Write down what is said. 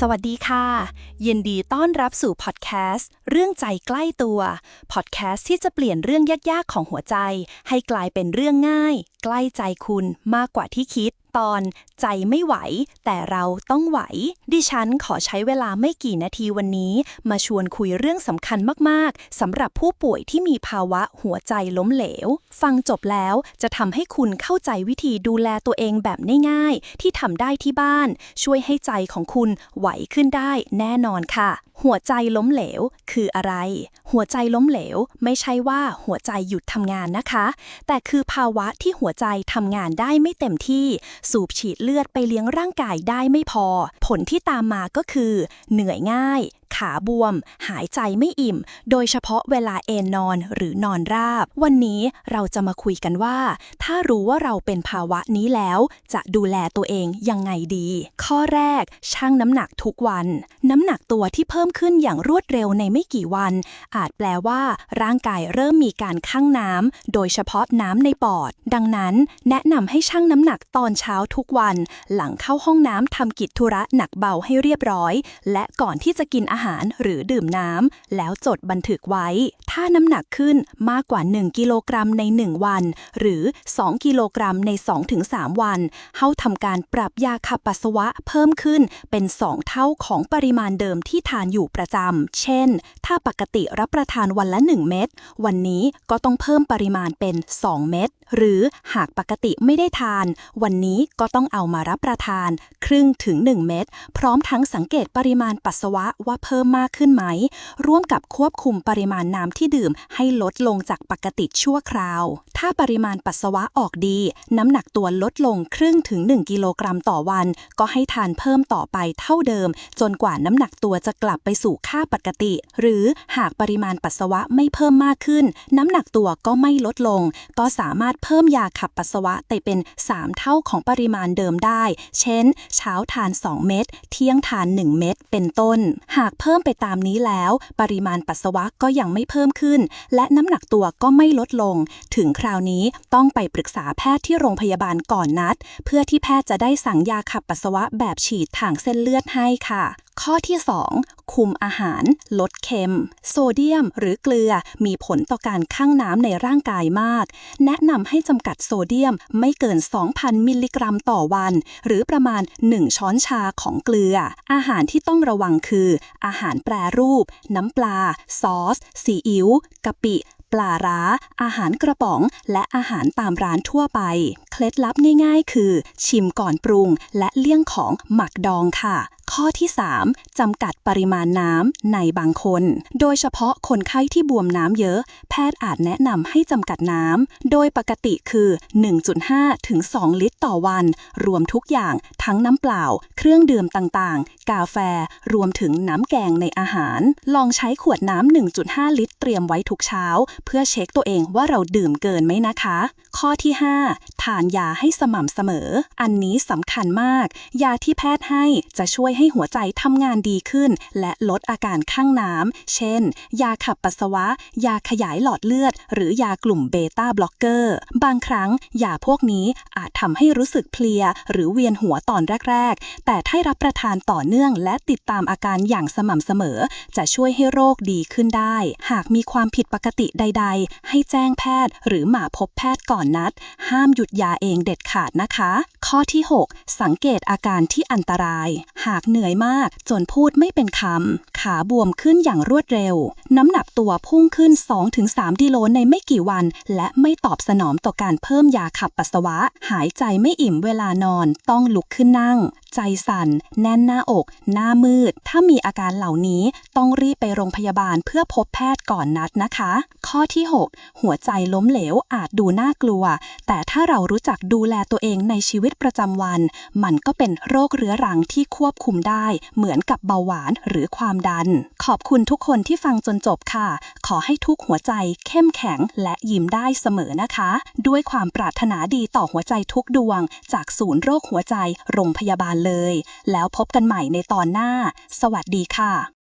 สวัสดีค่ะ ยินดีต้อนรับสู่พอดแคสต์เรื่องใจใกล้ตัวพอดแคสต์ที่จะเปลี่ยนเรื่องยากๆของหัวใจ ให้กลายเป็นเรื่องง่าย ใกล้ใจคุณมากกว่าที่คิด ตอน ใจไม่ไหว แต่เราต้องไหว ดิฉันขอใช้เวลาไม่กี่นาทีวันนี้ มาชวนคุยเรื่องสำคัญมากๆสำหรับผู้ป่วยที่มีภาวะหัวใจล้มเหลว ฟังจบแล้วจะทำให้คุณเข้าใจวิธีดูแลตัวเองแบบง่ายๆ ที่ทำได้ที่บ้าน ช่วยให้ใจของคุณไหวขึ้นได้แน่นอนค่ะ หัวใจล้มเหลวคืออะไร หัวใจล้มเหลว ไม่ใช่ว่าหัวใจหยุดทำงานนะคะ แต่คือภาวะที่หัวใจทำงานได้ไม่เต็มที่ สูบฉีดเลือดไปเลี้ยงร่างกายได้ไม่พอ ผลที่ตามมาก็คือ เหนื่อยง่าย ขาบวม หายใจไม่อิ่ม โดยเฉพาะเวลาเอนนอนหรือนอนราบ วันนี้เราจะมาคุยกันว่า ถ้ารู้ว่าเราเป็นภาวะนี้แล้ว จะดูแลตัวเองยังไงดี ข้อแรกชั่งน้ำหนักทุกวัน น้ำหนักตัวที่เพิ่มขึ้นอย่างรวดเร็วในไม่กี่วัน อาจแปลว่า ร่างกายเริ่มมีการคั่งน้ำโดยเฉพาะน้ำในปอด ดังนั้น แนะนำให้ชั่งน้ำหนักตอนเช้าทุกวัน หลังเข้าห้องน้ำทำกิจธุระหนักเบาให้เรียบร้อย และก่อนที่จะกินอาหารหรือดื่มน้ำแล้วจดบันทึกไว้ ถ้าน้ำหนักขึ้นมากกว่า 1 กิโลกรัมใน 1 วัน หรือ 2 กิโลกรัมใน 2-3 วัน เฮาทำการปรับยาขับปัสสาวะเพิ่มขึ้นเป็น 2 เท่าของปริมาณเดิมที่ทานอยู่ยู่ประจำ เช่น ถ้าปกติรับประทานวันละ 1 เม็ด วันนี้ก็ต้องเพิ่มปริมาณเป็น 2 เม็ด หรือหากปกติไม่ได้ทาน วันนี้ก็ต้องเอามารับประทาน ครึ่งถึง 1 เม็ด พร้อมทั้งสังเกตปริมาณปัสสาวะว่าเพิ่มมากขึ้นไหม ร่วมกับควบคุมปริมาณน้ำที่ดื่มให้ลดลงจากปกติชั่วคราว ถ้าปริมาณปัสสาวะออกดี น้ำหนักตัวลดลงครึ่งถึง 1 กิโลกรัมต่อวัน ก็ให้ทานเพิ่มต่อไปเท่าเดิม จนกว่าน้ำหนักตัวจะกลับไปสู่ค่าปกติ หรือหากปริมาณปัสสาวะไม่เพิ่มมากขึ้น น้ำหนักตัวก็ไม่ลดลง ก็สามารถเพิ่มยาขับปัสสาวะไปเป็น 3 เท่าของปริมาณเดิมได้ เช่น เช้าทาน 2 เม็ดเที่ยงทาน 1 เม็ดเป็นต้น หากเพิ่มไปตามนี้แล้ว ปริมาณปัสสาวะก็ยังไม่เพิ่มขึ้น และน้ำหนักตัวก็ไม่ลดลง ถึงคราวนี้ต้องไปปรึกษาแพทย์ที่โรงพยาบาลก่อนนัด เพื่อที่แพทย์จะได้สั่งยาขับปัสสาวะแบบฉีดทางเส้นเลือดให้ค่ะ ข้อที่ 2 คุมอาหาร ลดเค็ม โซเดียม หรือเกลือมีผลต่อการคั่งน้ำในร่างกายมาก แนะนำให้จำกัดโซเดียมไม่เกิน 2,000 มิลลิกรัมต่อวัน หรือประมาณ 1 ช้อนชาของเกลือ อาหารที่ต้องระวังคือ อาหารแปรรูป น้ำปลา ซอส ซีอิ๊วกะปิปลาร้า อาหารกระป๋อง และอาหารตามร้านทั่วไป เคล็ดลับง่ายๆ คือ ชิมก่อนปรุง และเลี่ยงของหมักดองค่ะ ข้อที่ 3จำกัดปริมาณน้ำในบางคน โดยเฉพาะคนไข้ที่บวมน้ำเยอะ แพทย์อาจแนะนำให้จำกัดน้ำโดยปกติคือ 1.5 ถึง 2 ลิตรต่อวัน รวมทุกอย่างทั้งน้ำเปล่า เครื่องดื่มต่างๆ กาแฟ รวมถึงน้ำแกงในอาหาร ลองใช้ขวดน้ำ1.5 ลิตรเตรียมไว้ทุกเช้า เพื่อเช็คตัวเองว่าเราดื่มเกินไหมนะคะ ข้อที่ 5 ทานยาให้สม่ำเสมอ อันนี้สำคัญมาก ยาที่แพทย์ให้จะช่วยให้ใหัวใจทำงานดีขึ้น และลดอาการข้างน้ำ เช่น ยาขับปัสสาวะ ยาขยายหลอดเลือด หรือยากลุ่มเบต้าบล็อกเกอร์ บางครั้ง ยาพวกนี้อาจทำให้รู้สึกเพลีย หรือเวียนหัวตอนแรก ๆ แต่ถ้ารับประทานต่อเนื่อง และติดตามอาการอย่างสม่ำเสมอ จะช่วยให้โรคดีขึ้นได้ หากมีความผิดปกติใด ๆ ให้แจ้งแพทย์ หรือมาพบแพทย์ก่อนนัด ห้ามหยุดยาเองเด็ดขาดนะคะ ข้อที่ 6 สังเกตอาการที่อันตราย หากเหนื่อยมาก จนพูดไม่เป็นคำ ขาบวมขึ้นอย่างรวดเร็ว น้ำหนักตัวพุ่งขึ้น 2-3กิโลในไม่กี่วัน และไม่ตอบสนองต่อการเพิ่มยาขับปัสสาวะ หายใจไม่อิ่มเวลานอน ต้องลุกขึ้นนั่ง ใจสั่น แน่นหน้าอก หน้ามืด ถ้ามีอาการเหล่านี้ ต้องรีบไปโรงพยาบาลเพื่อพบแพทย์ก่อนนัดนะคะ ข้อที่ 6 หัวใจล้มเหลวอาจดูน่ากลัว แต่ถ้าเรารู้จักดูแลตัวเองในชีวิตประจำวัน มันก็เป็นโรคเรื้อรังที่ควบคุมมได้ เหมือนกับเบาหวานหรือความดัน ขอบคุณทุกคนที่ฟังจนจบค่ะ ขอให้ทุกหัวใจเข้มแข็งและยิ้มได้เสมอนะคะ ด้วยความปรารถนาดีต่อหัวใจทุกดวง จากศูนย์โรคหัวใจโรงพยาบาลเลย แล้วพบกันใหม่ในตอนหน้า สวัสดีค่ะ